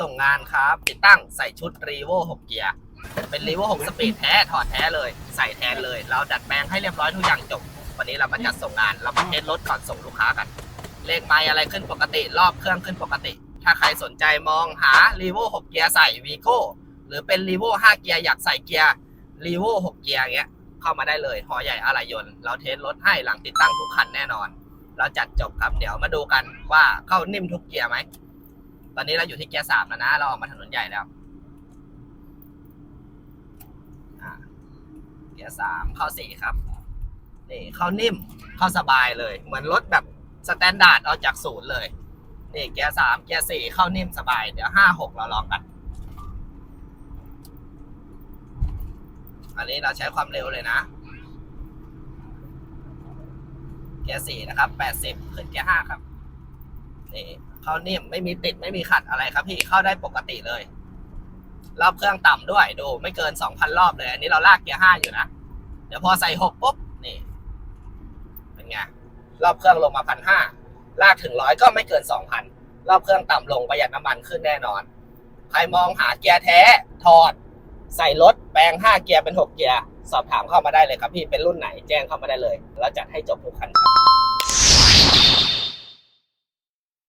ส่งงานครับ ติดตั้งใส่ชุดรีโว6เกียร์ เป็นรีโว6สปีดแท้ถอดแท้เลย ใส่แทนเลย เราดัดแปลงให้เรียบร้อยทุกอย่างจบ วันนี้เรามาจัดส่งงาน เรามาเทสรถก่อนส่งลูกค้ากัน เลขไม้อะไรขึ้นปกติ รอบเครื่องขึ้นปกติ ถ้าใครสนใจมองหารีโว6เกียร์ใส่วีโก้หรือเป็นรีโว5เกียร์อยากใส่เกียร์รีโว6เกียร์เงี้ยเข้ามาได้เลยหอใหญ่อะไรยนต์เราเทสรถให้หลังติดตั้งทุกคันแน่นอน เราจัดจบครับเดี๋ยวมาดูกันว่าเข้านิ่มทุกเกียร์ไหม ตอนนี้เราอยู่ที่เกียร์สามแล้วนะ เราออกมาถนนใหญ่แล้วเกียร์สามเข้าสี่ครับนี่เข้านิ่มเข้าสบายเลย เหมือนรถแบบสแตนดาร์ดเอาจากศูนย์เลยนี่เกียร์สามเกียร์สี่เข้านิ่มสบาย เดี๋ยวห้าหกเราลองกัน อันนี้เราใช้ความเร็วเลยนะ เกียร์สี่นะครับแปดสิบขึ้นเกียร์ห้าครับ นี่เข้านิ่มไม่มีติดไม่มีขัดอะไรครับพี่เข้าได้ปกติเลย รอบเครื่องต่ำด้วยดู ไม่เกินสองพันรอบเลย อันนี้เราลากเกียร์ห้าอยู่นะ เดี๋ยวพอใส่หกปุ๊บนี่เป็นไงรอบเครื่องลงมาพันห้าลากถึงร้อยก็ไม่เกินสองพันรอบเครื่องต่ำลงประหยัดน้ำมันขึ้นแน่นอน ใครมองหาเกียร์แท้ถอด ใส่รถแปลงห้าเกียร์เป็นหกเกียร์สอบถามเข้ามาได้เลยครับพี่เป็นรุ่นไหนแจ้งเข้ามาได้เลย แล้วจัดให้จบทุกคันครับ